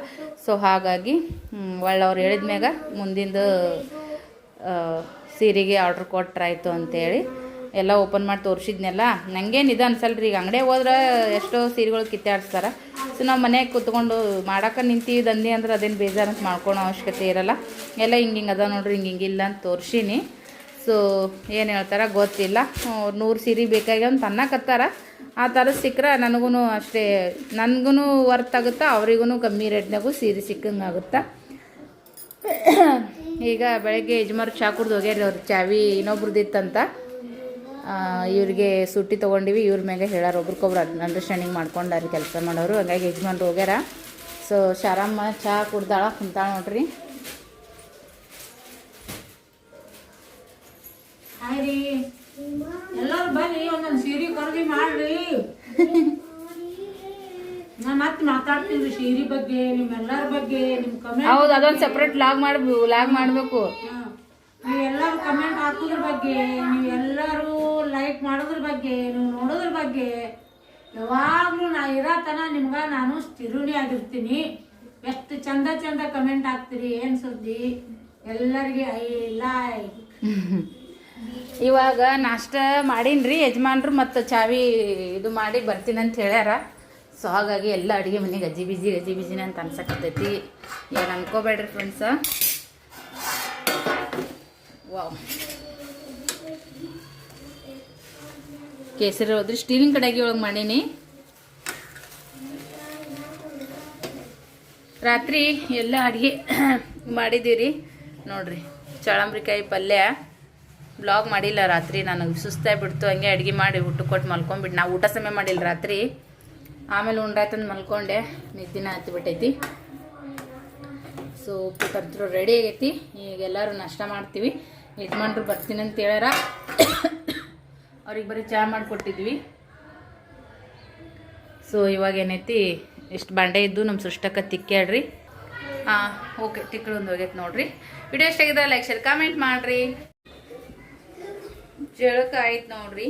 ಸೊ ಹಾಗಾಗಿ ಒಳ್ಳೆ ಅವ್ರು ಹೇಳಿದ ಮ್ಯಾಗ ಮುಂದಿಂದು ಸೀರೆಗೆ ಆರ್ಡ್ರ್ ಕೊಟ್ರಾಯ್ತು ಅಂತೇಳಿ ಎಲ್ಲ ಓಪನ್ ಮಾಡಿ ತೋರಿಸಿದ್ನೆಲ್ಲ ನನಗೇನು ಇದು ಅನ್ಸಲ್ರಿ, ಈಗ ಅಂಗಡಿ ಹೋದ್ರೆ ಎಷ್ಟೋ ಸೀರೆಗಳು ಕಿತ್ತಾಡ್ಸ್ತಾರೆ. ಸೊ ನಾವು ಮನೆಗೆ ಕೂತ್ಕೊಂಡು ಮಾಡೋಕೆ ನಿಂತೀವಿ ದಂದಿ ಅಂದ್ರೆ ಅದೇನು ಬೇಜಾರು ಅಂತ ಮಾಡ್ಕೊಳೋ ಅವಶ್ಯಕತೆ ಇರಲ್ಲ. ಎಲ್ಲ ಹಿಂಗೆ ಹಿಂಗೆ ಅದ ನೋಡ್ರಿ, ಹಿಂಗೆ ಹಿಂಗಿಲ್ಲ ಅಂತ ತೋರಿಸಿನಿ. ಸೊ ಏನು ಹೇಳ್ತಾರ ಗೊತ್ತಿಲ್ಲ. ನೂರು ಸೀರೆ ಬೇಕಾಗಿ ಅಂತ ಅನ್ನಕತ್ತಾರ. ಆ ಥರ ಸಿಕ್ಕರೆ ನನಗೂ ಅಷ್ಟೇ ನನಗೂ ವರ್ತ್ ಆಗುತ್ತಾ ಅವ್ರಿಗೂ ಕಮ್ಮಿ ರೇಟ್ನಾಗೂ ಸೀರೆ ಸಿಕ್ಕಂಗೆ ಈಗ ಬೆಳಗ್ಗೆ ಯಜಮಾನ್ ಚಾ ಕುಡ್ದು ಹೋಗ್ಯಾರಿ ಅವ್ರ ಚಾವಿ ಇನ್ನೊಬ್ರದಿತ್ತಂತ. ಇವ್ರಿಗೆ ಸುಟ್ಟಿ ತೊಗೊಂಡಿವಿ, ಇವ್ರ ಮ್ಯಾಗ ಹೇಳಾರ ಒಬ್ರಿಗೊಬ್ರು ಅಂಡರ್ಸ್ಟ್ಯಾಂಡಿಂಗ್ ಮಾಡ್ಕೊಂಡಾರಿ ಕೆಲಸ ಮಾಡೋರು. ಹಂಗಾಗಿ ಯಜಮಾನ್ರು ಹೋಗ್ಯಾರ. ಸೊ ಶಾರಮ್ಮ ಚಹಾ ಕುಡ್ದಾಳ, ಕುಂತಾಳ ನೋಡ್ರಿ. ಎಲ್ಲರೂ ಬನ್ನಿ, ಒಂದೊಂದು ಸೀರೆ ಖರೀದಿ ಮಾಡ್ರಿ. [laughs] ನಾನು ಮತ್ತೆ ಮಾತಾಡ್ತೀನಿ ರೀ ಸೀರೆ ಬಗ್ಗೆ ನಿಮ್ಮೆಲ್ಲರ ಬಗ್ಗೆ ನಿಮ್ಮ ಕಮೆಂಟ್ ಹೌದು ಅದೊಂದು ಸಪ್ರೇಟ್ ಲಾಗ್ ಮಾಡಿ ಲಾಗ್ ಮಾಡಬೇಕು. ನೀವೆಲ್ಲರೂ ಕಮೆಂಟ್ ಹಾಕೋದ್ರ ಬಗ್ಗೆ ನೀವೆಲ್ಲರೂ ಲೈಕ್ ಮಾಡೋದ್ರ ಬಗ್ಗೆ ನೀವು ನೋಡೋದ್ರ ಬಗ್ಗೆ ಯಾವಾಗಲೂ ನಾ ಇರತನ ನಿಮ್ಗೆ ನಾನು ಸ್ಥಿರುಣಿ ಆಗಿರ್ತೀನಿ. ಎಷ್ಟು ಚಂದ ಚಂದ ಕಮೆಂಟ್ ಹಾಕ್ತೀರಿ ಏನು ಸುದ್ದಿ? ಎಲ್ಲರಿಗೆ ಐ ಲೈಕ್. [laughs] ಇವಾಗ ನಾಷ್ಟ ಮಾಡೀನ್ರಿ, ಯಜಮಾನ್ರು ಮತ್ತು ಚಾವಿ ಇದು ಮಾಡಿ ಬರ್ತೀನಿ ಅಂತ ಹೇಳ್ಯಾರ. ಸೊ ಹಾಗಾಗಿ ಎಲ್ಲ ಅಡುಗೆ ಮನೆಗೆ ಗಜ್ಜಿ ಬಿಜಿ ಗಜ್ಜಿ ಬಿಜಿನ ಅಂತ ಅನ್ಸಕತ್ತೈತಿ. ಏನು ಅನ್ಕೋಬೇಡ್ರಿ ಫ್ರೆಂಡ್ಸ ವಾವ್ ಕೇಸರಿ ಹೋದ್ರಿ ಸ್ಟೀಲಿನ ಕಡೆಗೆ ಒಳಗೆ ಮಾಡೀನಿ. ರಾತ್ರಿ ಎಲ್ಲ ಅಡುಗೆ [coughs] ಮಾಡಿದ್ದೀವಿ ನೋಡ್ರಿ, ಚಳಂಬ್ರಿಕಾಯಿ ಪಲ್ಯ. ಬ್ಲಾಗ್ ಮಾಡಿಲ್ಲ ರಾತ್ರಿ, ನನಗೆ ಸುಸ್ತಾಗಿ ಬಿಡ್ತು, ಹಂಗೆ ಅಡುಗೆ ಮಾಡಿ ಊಟ ಕೊಟ್ಟು ಮಲ್ಕೊಂಡ್ಬಿಟ್ಟು ನಾವು ಊಟ ಸಮಯ ಮಾಡಿಲ್ಲ ರಾತ್ರಿ. ಆಮೇಲೆ ಉಂಡಾಯ್ತಂದು ಮಲ್ಕೊಂಡೆ ನಿದ್ದಿನ ಹತ್ತಿ ಬಿಟ್ಟೈತಿ. ಸೊ ಉಪ್ಪು ಕರ್ದ್ರು ರೆಡಿ ಆಗೈತಿ. ಈಗ ಎಲ್ಲರೂ ನಾಷ್ಟ ಮಾಡ್ತೀವಿ. ಯಜಮಾನ್ರು ಬರ್ತೀನಿ ಅಂತ ಹೇಳ್ಯಾರ. ಅವ್ರಿಗೆ ಬರೀ ಚಹಾ ಮಾಡಿಕೊಟ್ಟಿದ್ವಿ. ಸೊ ಇವಾಗ ಏನೈತಿ, ಎಷ್ಟು ಬಂಡೆ ಇದ್ದು ನಮ್ಮ ಸೃಷ್ಟಕ್ಕ ತಿಕ್ಕಾಡ್ರಿ ಹಾಂ, ಓಕೆ, ತಿಕ್ಕಳೊಂದು ಹೋಗೈತೆ ನೋಡ್ರಿ. ವಿಡಿಯೋ ಎಷ್ಟಾಗಿದೆ ಲೈಕ್, ಶೇರ್ ಕಾಮೆಂಟ್ ಮಾಡಿರಿ. ಜಳಕ ಆಯ್ತು ನೋಡ್ರಿ.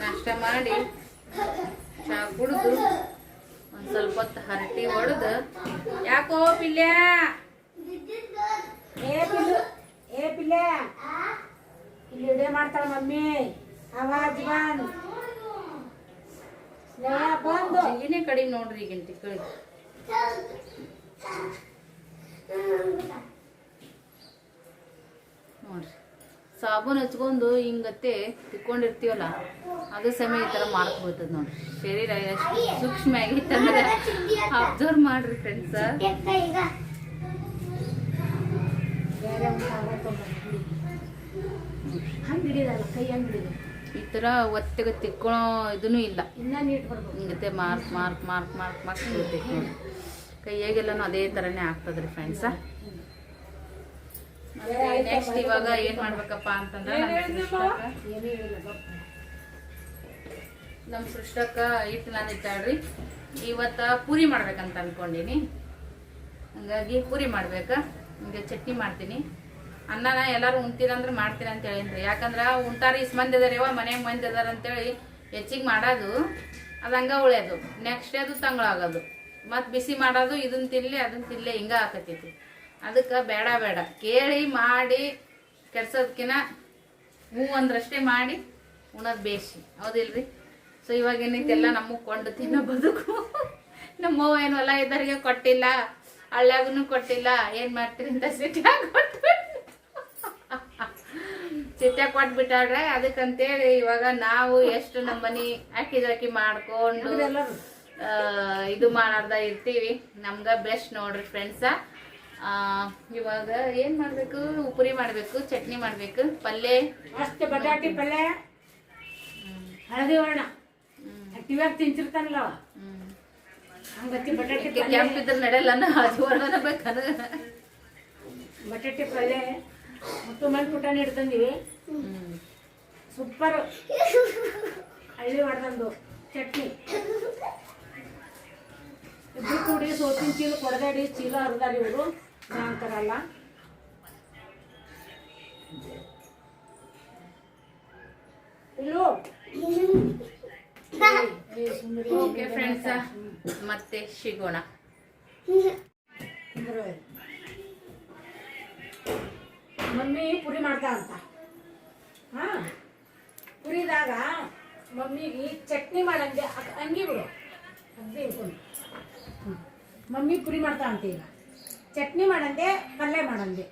ನಾಷ್ಟ ಮಾಡಿ ಚಾ ಕುಡಿದು ಒಂದು ಸ್ವಲ್ಪ ಹೊತ್ತು ಹರಟಿ ಹೊಡೆದು. ಯಾಕೋ ಪಿಲ್ಯ? ಏ ಪಿಲ್ಲೆ ಇಲ್ಲಿ ಮಾಡ್ತಾಳ ಮಮ್ಮಿ. ಅವಾಜ್ ಬಂದ್ ಬಂದು ಇಲ್ಲಿನೇ ಕಡಿಮೆ ನೋಡ್ರಿ ಈಗಿನ ತಿಕ್ಕಳಿಗೆ. ನೋಡ್ರಿ. ಸಾಬೂನ್ ಹಚ್ಕೊಂಡು ಹಿಂಗತ್ತೆ ತಿಕ್ಕೊಂಡಿರ್ತೀವಲ್ಲ, ಅದು ಸಮಯ ಈ ಥರ ಮಾರ್ಕ್ ನೋಡ್ರಿ. ಶರೀರ ಎಷ್ಟು ಸೂಕ್ಷ್ಮ ಆಗಿತ್ತಂದ್ರೆ ಅಬ್ಸರ್ವ್ ಮಾಡ್ರಿ ಫ್ರೆಂಡ್ಸ್ ಈ ಥರ ಒತ್ತಿಗೆ ತಿಕ್ಕೋ ಇದೂ ಇಲ್ಲ. ಹಿಂಗತ್ತೆ mark mark mark mark mark ಬರ್ತೈತೆ ನೋಡಿ ಕೈಯಾಗೆಲ್ಲನೂ ಅದೇ ಥರನೇ ಆಗ್ತದ್ರಿ ಫ್ರೆಂಡ್ಸ ನೆಕ್ಸ್ಟ್ ಇವಾಗ ಏನ್ ಮಾಡ್ಬೇಕಪ್ಪ ಅಂತಂದ್ರೆ ನಮ್ಮ ಸೃಷ್ಟಕ್ಕ ಹಿಟ್ಟು ನಾನು ಇಟ್ಟಾಳ್ರಿ ಇವತ್ತ ಪೂರಿ ಮಾಡ್ಬೇಕಂತ ಅನ್ಕೊಂಡಿನಿ. ಹಂಗಾಗಿ ಪೂರಿ ಮಾಡ್ಬೇಕ. ಹಿಂಗೆ ಚಟ್ನಿ ಮಾಡ್ತೀನಿ. ಅನ್ನನ ಎಲ್ಲಾರು ಉಣ್ತೀರಂದ್ರೆ ಮಾಡ್ತೀನಿ ಅಂತ ಹೇಳಿನ್ರಿ. ಯಾಕಂದ್ರ ಉಂಟಾರಿ ಇಸ್ ಮಂದಿ ಅದಾರ ಯಾವ ಮನ್ಯಾಗ ಮಂದಿ ಅದಾರ ಅಂತೇಳಿ ಹೆಚ್ಚಿಗೆ ಮಾಡೋದು. ಅದು ಹಂಗ ಉಳಿಯೋದು ನೆಕ್ಸ್ಟ್ ಅದು ತಂಗಳಾಗೋದು ಮತ್ತು ಬಿಸಿ ಮಾಡೋದು ಇದನ್ನ ತಿನ್ಲಿ ಅದನ್ನ ತಿನ್ಲಿ, ಹಿಂಗ ಆಕತೈತಿ ಅದಕ್ಕೆ ಬೇಡ ಬೇಡ. ಕೇಳಿ, ಮಾಡಿ, ಕೆಡ್ಸೋದ್ಕಿನ ಹ್ಞೂ ಒಂದ್ರಷ್ಟೇ ಮಾಡಿ ಉಣೋದು ಬೇಸಿ ಹೌದಿಲ್ರಿ? ಸೊ ಇವಾಗ ಏನೈತೆಲ್ಲ ನಮಗೆ ಕೊಂಡು ತಿನ್ನೋ ಬದುಕು. ನಮ್ಮವ್ವ ಏನು ಹೊಲ ಇದ್ದವ್ರಿಗೆ ಕೊಟ್ಟಿಲ್ಲ ಹಳ್ಳ್ಯಾಗೂ ಕೊಟ್ಟಿಲ್ಲ, ಏನು ಮಾಡ್ತೀರಿ ಅಂತ ಸಿಟ್ಯಾಗ ಕೊಟ್ಟು ಸಿಟ್ಯಾಗ ಕೊಟ್ಬಿಟ್ಟಾಡ್ರೆ ಅದಕ್ಕಂತೇಳಿ ಇವಾಗ ನಾವು ಎಷ್ಟು ನಮ್ಮನಿ ಮನೆ ಅಕ್ಕಿ ಜಕ್ಕಿ ಮಾಡ್ಕೊಂಡು ಇದು ಮಾಡಾರ್ದ ಇರ್ತೀವಿ. ನಮ್ಗ ಬೆಸ್ಟ್ ನೋಡ್ರಿ ಫ್ರೆಂಡ್ಸ ಇವಾಗ ಏನ್ ಮಾಡ್ಬೇಕು? ಉಪರಿ ಮಾಡ್ಬೇಕು ಚಟ್ನಿ ಮಾಡ್ಬೇಕು ಪಲ್ಯ. ಅಷ್ಟು ಬಟಾಟಿ ಪಲ್ಯ. ಹಳದಿ ವರ್ಣ. ಇವಾಗ ತಿಂತಿರ್ತಾನಲ್ಲ ಬಟಾಟಿ ಕೆಂಪ್ ಇದ್ರ ನಡೆಯಲ್ಲ ವರ್ಣನ ಬೇಕನ ಬಟಾಟಿ ಪಲ್ಯ. ಮತ್ತು ಮಣ್ಣು ಪುಟಾಣಿ ಹಿಡ್ತಂದಿವಿ ಸೂಪರ್. ಹಳ್ಳಿ ಹೊಡೆದಂದು ಚಟ್ನಿ. ಇಬ್ರು ಕೂಡಿ ಸೋತಿನ ಚೀಲ ಕೊಡದಾಡಿ ಚೀಲ ಹರಿದಾರ ಇವರು. ನಾ ಅಂತಾರಲ್ಲ. ಓಕೆ ಫ್ರೆಂಡ್ಸ ಮತ್ತೆ ಸಿಗೋಣ. ಮಮ್ಮಿ ಪುರಿ ಮಾಡ್ತಾ ಅಂತ. ಹಾ? ಪುರಿದಾಗ ಮಮ್ಮಿಗೆ ಚಟ್ನಿ ಮಾಡಂಗೆ ಅಂಗಿ ಬಿಡು. ಹ್ಮ್. ಮಮ್ಮಿ ಪುರಿ ಮಾಡ್ತಾ ಅಂತ ಈಗ. ಚಟ್ನಿ ಮಾಡಂದೆ ಪಲ್ಯ ಮಾಡಂದೆ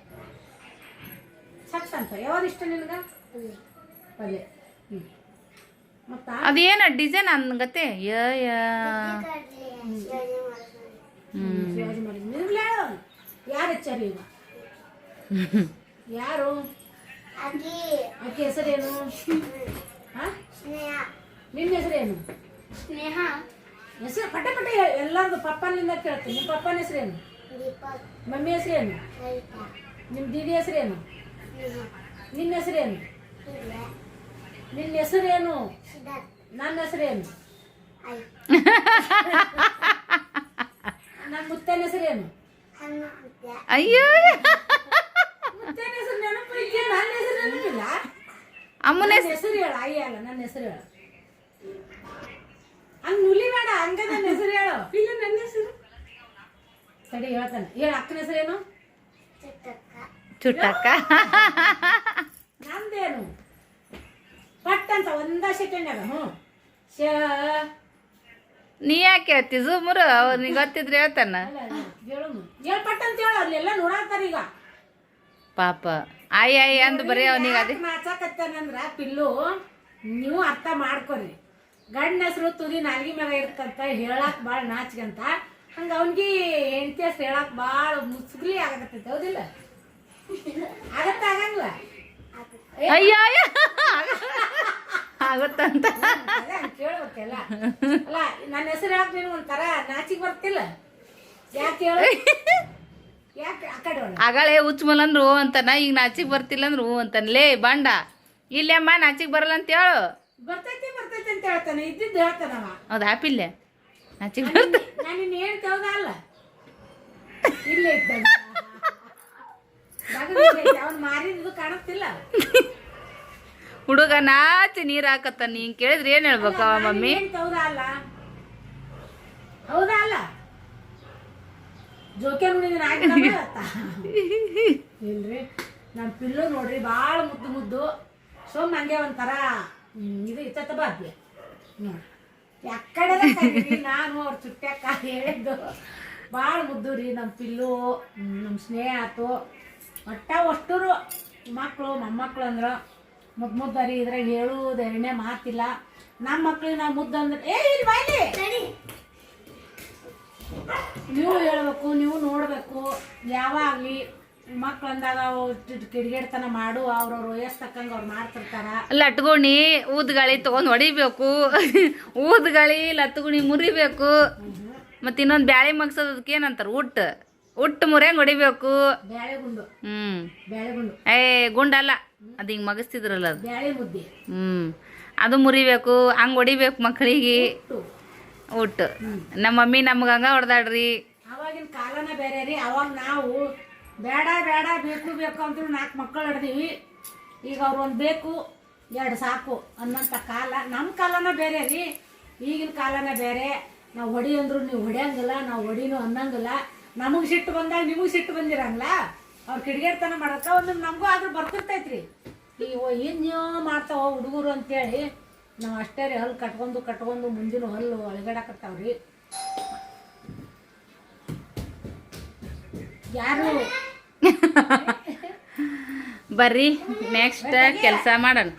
ಸಟ್ ಯಾವ ಯಾವ್ದು ಇಷ್ಟ ನಿನಗ? ಪಲ್ಯ. ಹ್ಞೂ ಮತ್ತ? ಅದೇನ ಡಿಸೈನ್ ನಿಮ್ಗೆ ಯಾರು? ಹಚ್ಚಾರ ಈಗ ಯಾರು? ಅಕ್ಕಿ ಆಕೆ ಹೆಸರೇನು? ಹಾ? ಸ್ನೇಹ. ನಿನ್ನ ಹೆಸರೇನು? ಸ್ನೇಹ. ಹೆಸರು ಪಟ್ಟೆ ಪಟ್ಟೆ. ಎಲ್ಲಾರ್ದು ಪಪ್ಪನಿಂದ ಕೇಳ್ತೀನಿ. ನಿಮ್ಮ ಪಪ್ಪನ ಹೆಸರೇನು? ಮಮ್ಮಿ ಹೆಸರೇನು? ಏನು ನಿಮ್ಮ ದೀದಿ ಹೆಸರೇನು? ನಿನ್ನ ಹೆಸರೇನು? ಏನು ನಿನ್ನ ಹೆಸರೇನು? ಏನು ನನ್ನ ಹೆಸರೇನು? ಏನು ನನ್ನ ಮುತ್ತನ ಹೆಸರೇನು? ಅಯ್ಯೋ. ಮುತ್ತನ ಹೆಸರು ನೆನಪೈತಿ ನನ್ನ ಹೆಸರು ನೆನಪಿಲ್ಲ. ಅಮ್ಮನ ಹೆಸರು ಹೇಳು ಅಯ್ಯ ಅಲ್ಲ ನನ್ನ ಹೆಸರು ಹೇಳು. ಹಂಗ ನುಲಿ ಬೇಡ ಹಂಗ ನನ್ನ ಹೆಸರು ಹೇಳು. ಇಲ್ಲ ನನ್ನ ಹೆಸರು. ಸರಿ ಹೇಳ್ತಾನೆ. ಹೇಳ ಅಕ್ಕನ ಹೆಸರೇನು ಚಿಕ್ಕಕ್ಕ ಚುಟ್ಟಕ್ಕ. ನಂದೇನು? ಪಟ್ ಅಂತ ಒಂದ ಸೆಕೆಂಡ್ನಾಗ ಹ್ಞೂ ಶ ನೀ ಯಾಕೆ ಹೇಳ್ತಿ? ಸುಮ್ರು ನೀ ಗೊತ್ತಿದ್ರೆ ಹೇಳ್ತಾನ. ಹೇಳು ಹೇಳು ಪಟ್ ಅಂತ ಹೇಳು ಅಲ್ಲೆಲ್ಲ ನೋಡಾತಾರ ಈಗ. ಪಾಪ. ಆಯ್ ಆಯ್ ಅಂದ್ ಬರೀ ಅವನಿಗೆ ಅದೇ. ನಾಚಾಕತ್ತಾನಂದ್ರ ಪಿಲ್ಲು ನೀವು ಅರ್ಥ ಮಾಡ್ಕೊರಿ. ಗಂಡ ಹೆಸರು ತುದಿ ನಾಲ್ಗಿ ಮ್ಯಾಗ ಇರ್ತಂತ ಹೇಳಾಕ್ ಭಾಳ ನಾಚ್ಕಂತ ಹಂಗ ಅವನ್ಗಿ ಹೆಂಡತಿ ಹೆಸ್ರು ಹೇಳಾಕ್ ಭಾಳ ಮುಸುಗ್ಲಿ ಆಗತ್ತೈತೆ ಹೌದಿಲ್ಲ? ಆಗತ್ತ ಆಗಂಗಿಲ್ಲ? ಅಯ್ಯೋ. ಆಗುತ್ತಂತ. ಕೇಳ್ಬೇಕಲ್ಲ ಅಲ್ಲ ನನ್ನ ಹೆಸರು ಹೇಳಕ್ ನೀನು ಒಂಥರ ನಾಚಿಗೆ ಬರ್ತಿಲ್ಲ? ಯಾಕೆ ಹೇಳು? ಆಗಳೇ ಹುಚ್ಚಮಲ್ ಅಂದ್ರೆ ಹೂ ಅಂತಾನ ಈಗ ನಾಚಿಗೆ ಬರ್ತಿಲ್ಲ ಅಂದ್ರೆ ಹೂ ಅಂತಾನ. ಲೇ ಬಂಡ ಇಲ್ಲಮ್ಮ ನಾಚಿಗೆ ಬರಲ್ಲ ಅಂತ ಹೇಳು. ಬರ್ತೈತಿ ಅಂತ ಹೇಳ್ತಾನೆ ಇದ್ದಿದ್ದು ಹೇಳ್ತಾನವ ಹೌದು ಆಪಿಲ್ಲ ನಾಚಿಗೆ ಬರ್ತ ನಾನು ಇನ್ನು ತಗೋದ ಅಲ್ಲ. ಇಲ್ಲೇ ಇದ್ದ ಅವನ್ ಮಾರಿದ್ದು ಕಾಣುತ್ತಿಲ್ಲ. ಹುಡುಗ ನಾಚಿ ನೀರ್ ಹಾಕತ್ತ ನೀನ್ ಕೇಳಿದ್ರೆ ಏನ್ ಹೇಳ್ಬೇಕು ಅವ ಮಮ್ಮಿ? ತಗೋದ ಅಲ್ಲ. ಹೌದಾ ಅಲ್ಲ? ಜೋಕೆ ನೋಡಿದ್ರೆ ಇಲ್ರಿ ನಮ್ಮ ಪಿಲ್ಲು ನೋಡ್ರಿ ಭಾಳ ಮುದ್ದು ಮುದ್ದು. ಸೋಮ್ ಹಂಗೆ ಒಂಥರ ಇದು ಇತ್ತ ಬಾದ್ಯ ನೋಡ್ರಿ ಯಾಕಡೆ ನಾನು ಅವ್ರ ಚುಟ್ಟ್ಯಾಕ ಹೇಳಿದ್ದು ಭಾಳ ಮುದ್ದು ರೀ ನಮ್ಮ ಪಿಲ್ಲು ನಮ್ಮ ಸ್ನೇಹ ಆತು ಒಟ್ಟ ಅಷ್ಟರು ಮಕ್ಕಳು ಮೊಮ್ಮಕ್ಳು ಅಂದ್ರೆ ಮುದ್ದು ಮುದ್ದರಿ ಇದ್ರಾಗ ಹೇಳುವುದು ಎರಡನೇ ಮಾತಿಲ್ಲ. ನಮ್ಮ ಮಕ್ಳಿಗೆ ನಾವು ಮುದ್ದು ಅಂದ್ರೆ ಏ ಇಲ್ಲಿ ಬಾಯ್ಲಿ ಸರಿ ನೀವು ಹೇಳ್ಬೇಕು ನೀವು ನೋಡಬೇಕು. ಯಾವಾಗಲಿ ಮಕ್ಳು ಅಂದಾಗ ಕಿಡಿಗೇಡ್ತನ ಮಾಡು ಅವ್ರವ್ರ ವಯಸ್ಸು ತಕ್ಕಂಗೆ ಅವ್ರು ಮಾಡ್ತಿರ್ತಾರ. ಲಟ್ಗುಣಿ ಊದ್ಗಾಳಿ ತಗೊಂಡ್ ಹೊಡಿಬೇಕು. ಊದ್ಗಾಳಿ ಲತ್ಗುಣಿ ಮುರಿಬೇಕು. ಮತ್ತೆ ಇನ್ನೊಂದು ಬ್ಯಾಳಿ ಮಗ್ಸೋದಕ್ಕೆ ಏನಂತಾರ? ಉಟ್ ಉಟ್ ಮುರಿಯಂಗ್ ಹೊಡಿಬೇಕು. ಬ್ಯಾಳೆ ಗುಂಡು. ಹ್ಮ್. ಬ್ಯಾಳೆ ಗುಂಡು. ಏ ಗುಂಡಲ್ಲ. ಅದು ಹಿಂಗೆ ಮಗಸ್ತಿದ್ರಲ್ಲ ಅದು. ಬ್ಯಾಳೆ ಮುದ್ದೆ. ಹ್ಮ್. ಅದು ಮುರಿಬೇಕು. ಹಂಗ್ ಹೊಡಿಬೇಕು ಮಕ್ಕಳಿಗೆ ಉಟ್ಟು ಉಟ್ ನಮ್ಮ ಮಮ್ಮಿ ನಮ್ಗೆ ಹಂಗ ಹೊಡೆದಾಡ್ರಿ ಅವಾಗಿನ ಕಾಲನ ಬೇರೆ ರೀ ಅವಾಗ ನಾವು ಬೇಡ ಬೇಡ, ಬೇಕು ಬೇಕು ಅಂತೇಳಿ ನಾಲ್ಕು ಮಕ್ಕಳು ಹಿಡ್ದೀವಿ. ಈಗ ಅವ್ರು ಒಂದು ಬೇಕು, ಎರಡು ಸಾಕು ಅನ್ನೋಂಥ ಕಾಲ. ನಮ್ಮ ಕಾಲನ ಬೇರೆ ರೀ. ಈಗಿನ ಕಾಲನ ಬೇರೆ. ನಾವು ಹೊಡಿ ಅಂದ್ರು ನೀವು ಹೊಡೆಯಂಗಿಲ್ಲ, ನಾವು ಹೊಡಿನೂ ಅನ್ನಂಗಿಲ್ಲ. ನಮಗೆ ಸಿಟ್ಟು ಬಂದಾಗ ನಿಮಗೆ ಸಿಟ್ಟು ಬಂದಿರಂಗಿಲ್ಲ ಅವ್ರು ಕಿಡಿಗೇರ್ತನ ಮಾಡಕ್ಕ ಒಂದು ನಮಗೂ ಆದ್ರೂ ಬರ್ತಿರ್ತೈತ್ರಿ. ಈಗ ಇನ್ನೋ ಮಾಡ್ತಾವ ಹುಡುಗರು ಅಂತೇಳಿ ನಾವು ಅಷ್ಟೇ ರೀ ಹಲ್ಲು ಕಟ್ಕೊಂಡು ಕಟ್ಕೊಂಡು ಮುಂದಿನ ಹಲ್ಲು ಅಳಗಡಕತ್ತಾವ್ರಿ. ಯಾರು? ಬರ್ರಿ ನೆಕ್ಸ್ಟ್ ಕೆಲಸ ಮಾಡೋಣ.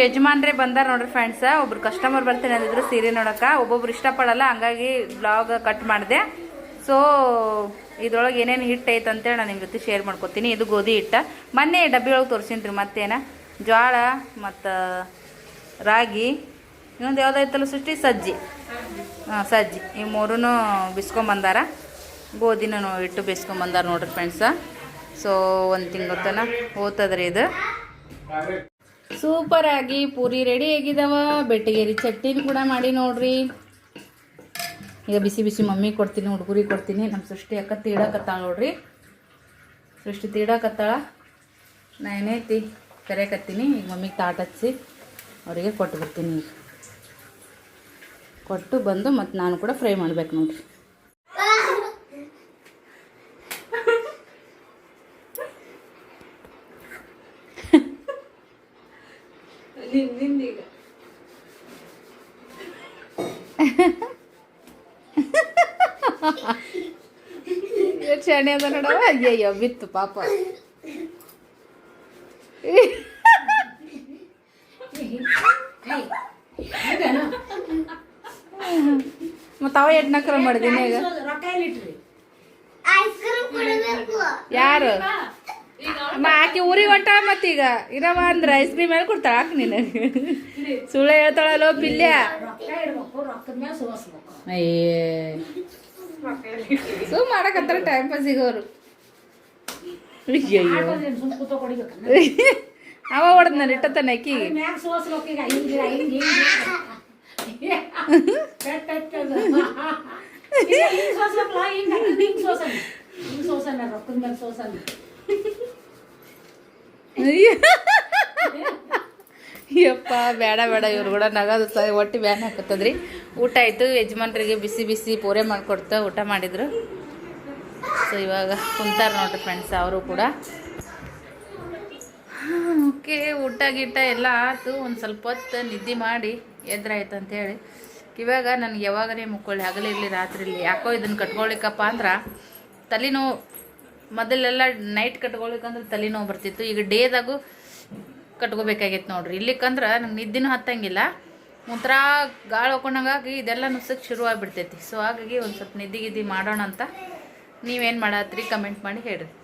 ಯಜಮಾನ್ರೆ ಬಂದಾರ ನೋಡ್ರಿ ಫ್ರೆಂಡ್ಸ ಒಬ್ರು ಕಸ್ಟಮರ್ ಬರ್ತೀನಿ ಅಂದಿದ್ರು ಸೀರೆ ನೋಡಕ ಒಬ್ಬೊಬ್ರು ಇಷ್ಟಪಡಲ್ಲ, ಹಂಗಾಗಿ ಬ್ಲಾಗ್ ಕಟ್ ಮಾಡಿದೆ. ಸೊ ಇದ್ರೊಳಗೆ ಏನೇನು ಹಿಟ್ ಐತೆ ಅಂತೇಳಿ ನಾನು ನಿಮ್ಮ ಜೊತೆ ಶೇರ್ ಮಾಡ್ಕೊತೀನಿ. ಇದು ಗೋಧಿ ಹಿಟ್ಟ. ಮೊನ್ನೆ ಡಬ್ಬಿ ಒಳಗೆ ತೋರಿಸಿನಿ ರೀ ಮತ್ತೇನ. ಜ್ವಾಳ ಮತ್ತು ರಾಗಿ, ಇನ್ನೊಂದು ಯಾವುದೈತಲ್ಲ ಸೃಷ್ಟಿ? ಸಜ್ಜಿ. ಹಾಂ, ಸಜ್ಜಿ. ಈ ಮೂರೂ ಬಿಸ್ಕೊಂಬಂದಾರ. ಗೋಧಿನ ಇಟ್ಟು ಬೇಯಿಸ್ಕೊಂಬಂದಾರ ನೋಡ್ರಿ ಫ್ರೆಂಡ್ಸ ಸೊ ಒಂದು ತಿಂಗಳ ತನ ಓದ್ತದ್ರಿ ಇದು. ಸೂಪರಾಗಿ ಪೂರಿ ರೆಡಿ ಆಗಿದಾವ ಬೆಟ್ಟಗೇರಿ ಚಟ್ನಿ ಕೂಡ ಮಾಡಿ ನೋಡ್ರಿ. ಈಗ ಬಿಸಿ ಬಿಸಿ ಮಮ್ಮಿ ಕೊಡ್ತೀನಿ, ಹುಡುಗರಿಗೆ ಕೊಡ್ತೀನಿ. ನಮ್ಮ ಸೃಷ್ಟಿ ಅಕ್ಕ ತೀಡಾಕತ್ತಾಳ ನೋಡ್ರಿ. ಸೃಷ್ಟಿ ತೀಡಾಕತ್ತಾಳ ನಾ ಏನೈತಿ? ಕರೆಯಕತ್ತೀನಿ ಈಗ ಮಮ್ಮಿಗೆ ತಾಟ್ ಹಚ್ಚಿ ಅವರಿಗೆ ಕೊಟ್ಟು ಬಿಡ್ತೀನಿ ಕೊಟ್ಟು ಬಂದು ಮತ್ತು ನಾನು ಕೂಡ ಫ್ರೈ ಮಾಡ್ಬೇಕು ನೋಡ್ರಿ. ಚಣೆ ಅದ ನೋಡವ ಅಯ್ಯಯ್ಯೋ ಬಿತ್ತು ಪಾಪ. ಮತ್ತು ಅವ ಎಡ್ನಕ್ರ ಮಾಡಿದೀನಿ ಈಗ? ಯಾರು? ಮ ಆಕೆ ಊರಿಗೆ ಹೊಂಟಾಳ ಮತ್ತೀಗ? ಇರವ ಅಂದ್ರೆ ಐಸ್ ಕ್ರೀಮ್ ಮೇಲೆ ಕೊಡ್ತಾಳ ಆಕೆ ನಿನಗೆ. ಸುಳ್ಳು ಹೇಳ್ತಾಳಲ್ಲೋ ಪಿಲ್ಯ? ರೊಕ್ಕ ಇಡ್ಬೇಕು ರೊಕ್ಕದ ಮೇಲೆ ಸೋಸ್ಬೇಕು ಅಯ್ಯೇ. ಸು ಮಾಡಕತ್ತಾರ ಟೈಮ್ ಪಾಸ್ ಸಿಗೋರು ಸುಮ್ ಅವ ಹೊಡೆದ್ ಈಗ ಹಿಂಗಿಲ್ಲ ಹಿಂಗೆ ಸೋಸಲ್ಲ ಹಿಂಗೆ ಸೋಸಲ್ಲ ರೊಕ್ಕದ ಮೇಲೆ ಸೋಸಲ್ಲ ಯಪ್ಪ, ಬೇಡ ಬೇಡ, ಇವ್ರು ಕೂಡ ನಗದು ಒಟ್ಟು ಬ್ಯಾನ್ ಹಾಕತ್ತದ್ರಿ. ಊಟ ಆಯಿತು, ಯಜಮಾನ್ರಿಗೆ ಬಿಸಿ ಬಿಸಿ ಪೂರೆ ಮಾಡಿಕೊಡ್ತ ಊಟ ಮಾಡಿದ್ರು. ಸೊ ಇವಾಗ ಕುಂತಾರ ನೋಡ್ರಿ ಫ್ರೆಂಡ್ಸ್ ಅವರು ಕೂಡ. ಓಕೆ, ಊಟ ಗೀಟ ಎಲ್ಲ ಆಯ್ತು ಒಂದು ಸ್ವಲ್ಪ ಹೊತ್ತು ನಿದ್ದೆ ಮಾಡಿ ಎದ್ರಾಯ್ತು ಅಂತೇಳಿ ಇವಾಗ ನನಗೆ ಯಾವಾಗನೇ ಮುಕ್ಕೊಳ್ಳಿ ಹಗಲಿರಲಿ ರಾತ್ರಿ ಇರಲಿ ಯಾಕೋ ಇದನ್ನು ಕಟ್ಕೊಳ್ಳಿಕ್ಕಪ್ಪ ಅಂದ್ರೆ ತಲೆನೋವು ಮೊದಲೆಲ್ಲ ನೈಟ್ ಕಟ್ಕೊಳ್ಬೇಕಂದ್ರೆ ತಲೆನೋವು ಬರ್ತಿತ್ತು. ಈಗ ಡೇದಾಗೂ ಕಟ್ಕೋಬೇಕಾಗಿತ್ತು ನೋಡ್ರಿ. ಇಲ್ಲಿಕ್ಕಂದ್ರೆ ನಂಗೆ ನಿದ್ದೆನೂ ಹತ್ತಂಗಿಲ್ಲ. ಒಂಥರ ಗಾಳಿ ಹಾಕೊಂಡಂಗಾಗಿ ಇದೆಲ್ಲ ನುಸಕ್ಕೆ ಶುರು ಆಗಿಬಿಡ್ತೈತಿ. ಸೊ ಹಾಗಾಗಿ ಒಂದು ಸ್ವಲ್ಪ ನಿದ್ದೆ ಗಿದ್ದಿ ಮಾಡೋಣ ಅಂತ ನೀವೇನು ಮಾಡತ್ರಿ? ಕಮೆಂಟ್ ಮಾಡಿ ಹೇಳ್ರಿ.